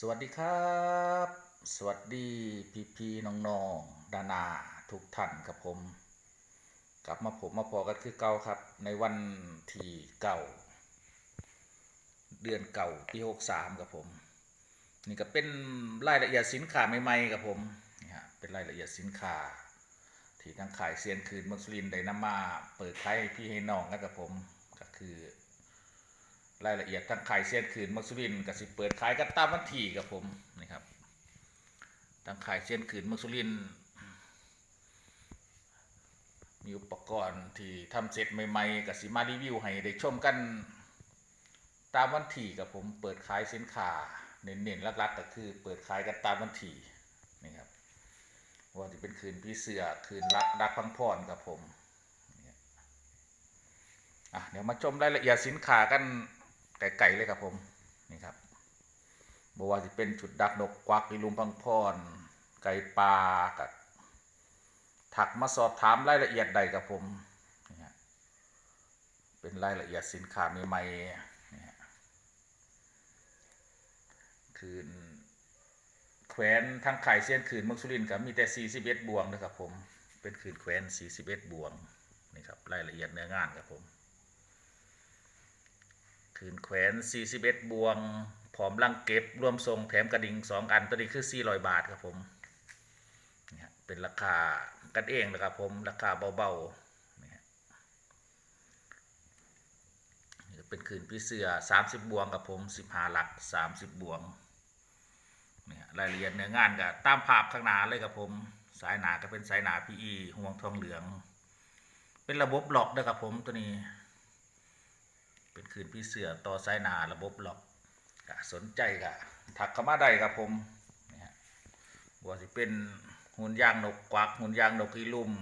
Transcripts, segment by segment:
สวัสดีครับ สวัสดีพี่พี่น้องๆดานาทุกท่านครับผม กลับมาผมมาพอกันคือเก่าครับ ในวันที่เก่า เดือนเก่าปีหกสามครับผม นี่ก็เป็นรายละเอียดสินค้าใหม่ๆครับผมนี่ฮะเป็นรายละเอียดสินค้า ที่ทางขายเซียนคืนมัสลินได้นำมาเปิดขายให้พี่ให้น้องกันครับผมก็คือ รายละเอียดทางขายเซียนคืนมัสลินก็สิเปิดขายกันตามวันที่ครับผมนี่ครับทางขายเซียนคืนมัสลินมีอุปกรณ์ที่ทำเสร็จใหม่ๆกับสิมารีวิวให้ได้ชมกันตามวันที่กับผมเปิดขายสินค้าเน้นๆลักๆก็คือเปิดขายกันตามวันที่นี่ครับว่าจะเป็นคืนพี่เสือคืนรักรักพังพรครับผมอะเดี๋ยวมาชมรายละเอียดสินค้ากัน ไกลๆเลยครับผมนี่ครับบอกว่าจะเป็นชุดดักนกกวักอีลุมพังพรไก่ปลากับถักมาสอบถามรายละเอียดใดกับผมนี่ฮะเป็นรายละเอียดสินค้าใหม่ๆนี่ฮะคืนแขวนทั้งไข่เส้นคืนเมืองสุรินทร์กับมีแต่ 41 บวงนะครับผม เป็นคืนแขวน 41 บวงนี่ครับรายละเอียดเนื้องานครับผม คืนแขวน41บวงพร้อมลังเก็บ รวมทรงแถมกระดิ่ง2อันตัวนี้คือ400บาทครับผมนี่ฮะเป็นราคากันเองนะครับผมราคาเบาๆนี่ฮะเป็นคืนพี่เสือ30 บวงกับผม15หลัก 30 บวงนี่ฮะรายละเอียดเนื้องานก็ตามภาพข้างหน้าเลยครับผมสายหนาก็เป็นสายหนา PE ห่วงทองเหลือง เป็นระบบหลอกนะครับผมตัวนี้ คืนพี่เสือต่อสายนาระบบล็อกก็สนใจก็ถักเข้ามาได้ครับผมนี่ฮะว่าสิเป็นหุ่นยางนกกวักหุ่นยางนกอีลุ่ม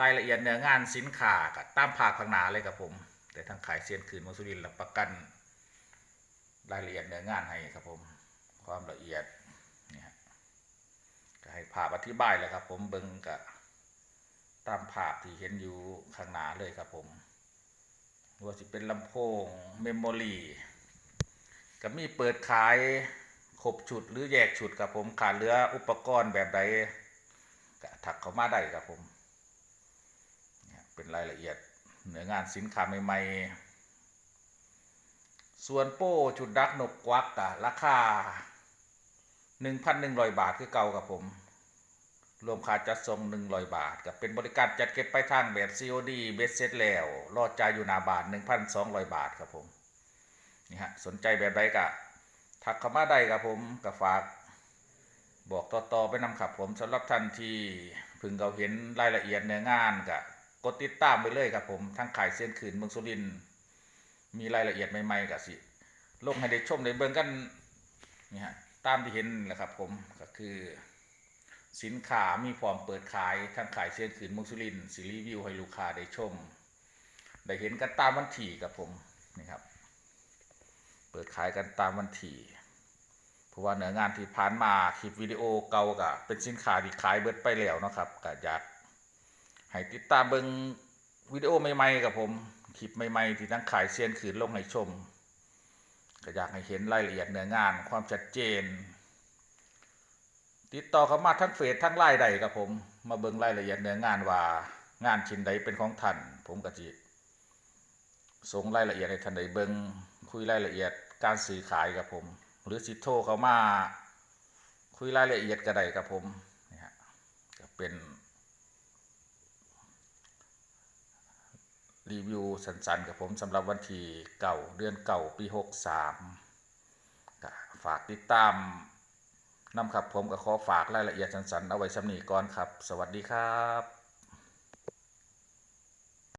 รายละเอียดเนื้องานสินค้ากับตามภาคข้างหน้าเลยครับผม แต่ทางขายเซียนคืนมงสุรินรับประกัน รายละเอียดเนื้องานให้ครับผมความละเอียดนี่ฮะก็ให้ภาพอธิบายแหละครับผมเบิ่งกับตามภาพที่เห็นอยู่ข้างหน้าเลยครับผม ว่าสิเป็นลำโพงเมมโมรีก็มีเปิดขายครบชุดหรือแยกชุดครับผมขาดเหลืออุปกรณ์แบบใดก็ถักเข้ามาได้ครับผมเป็นรายละเอียดเนื้องานสินค้าใหม่ๆ ส่วนโป้ชุดดักนกกวักกะราคา 1,100 บาทคือเก่าครับผม รวมค่าจัดส่ง100บาทกับเป็นบริการจัดเก็บไปลายทางแบบ COD เบสเซ็ตแล้วรอจ่ายอยู่หนาบาท1,200บาทครับผมนี่ฮะสนใจแบบใดกะทักเข้ามาได้ครับผมกับฝากบอกต่อๆไปนำครับผมสำหรับท่านที่พึงเขาเห็นรายละเอียดเนื้องานกับกดติดตามไปเลยครับผมทั้งขายเส้นขืนเมืองสุรินมีรายละเอียดใหม่ๆกับสิลงให้ได้ชมได้เบิ่งกันนี่ฮะตามที่เห็นแหละครับผมก็คือ สินค้ามีพร้อมเปิดขายทั้งขายเส้นขืนมืองสุรินทร์สิรีวิวให้ลูกค้าได้ชม ได้เห็นกันตามวันที่ครับผมนี่ครับ เปิดขายกันตามวันที่เพราะว่าเนื้องานที่ผ่านมาคลิปวิดีโอเก่าก็เป็นสินค้าที่ขายเบิดไปแล้วนะครับก็อยากให้ติดตามเบิงวิดีโอใหม่ๆกับผมคลิปใหม่ๆที่ทั้งขายเซียนขืนลงให้ชมก็อยากให้เห็นรายละเอียดเนื้องานความชัดเจน ติดต่อเข้ามาทั้งเฟซทั้งไลน์ใดกับผม มาเบิ่งรายละเอียดเนื้องานว่า งานชิ้นใดเป็นของท่านผมก็จิส่งรายละเอียดให้ท่านได้เบิ่งคุยรายละเอียดการซื้อขายกับผม หรือสิโทรเขามาคุยรายละเอียดก็ไดกับผมนี่ฮะก็เป็นรีวิวสั้นๆกับผมสำหรับวันที่เก่าเดือนเก่าปีหกสามฝากติดตาม นำครับผมก็ขอฝากรายละเอียดสั้นๆเอาไว้สำนีก่อนครับ สวัสดีครับ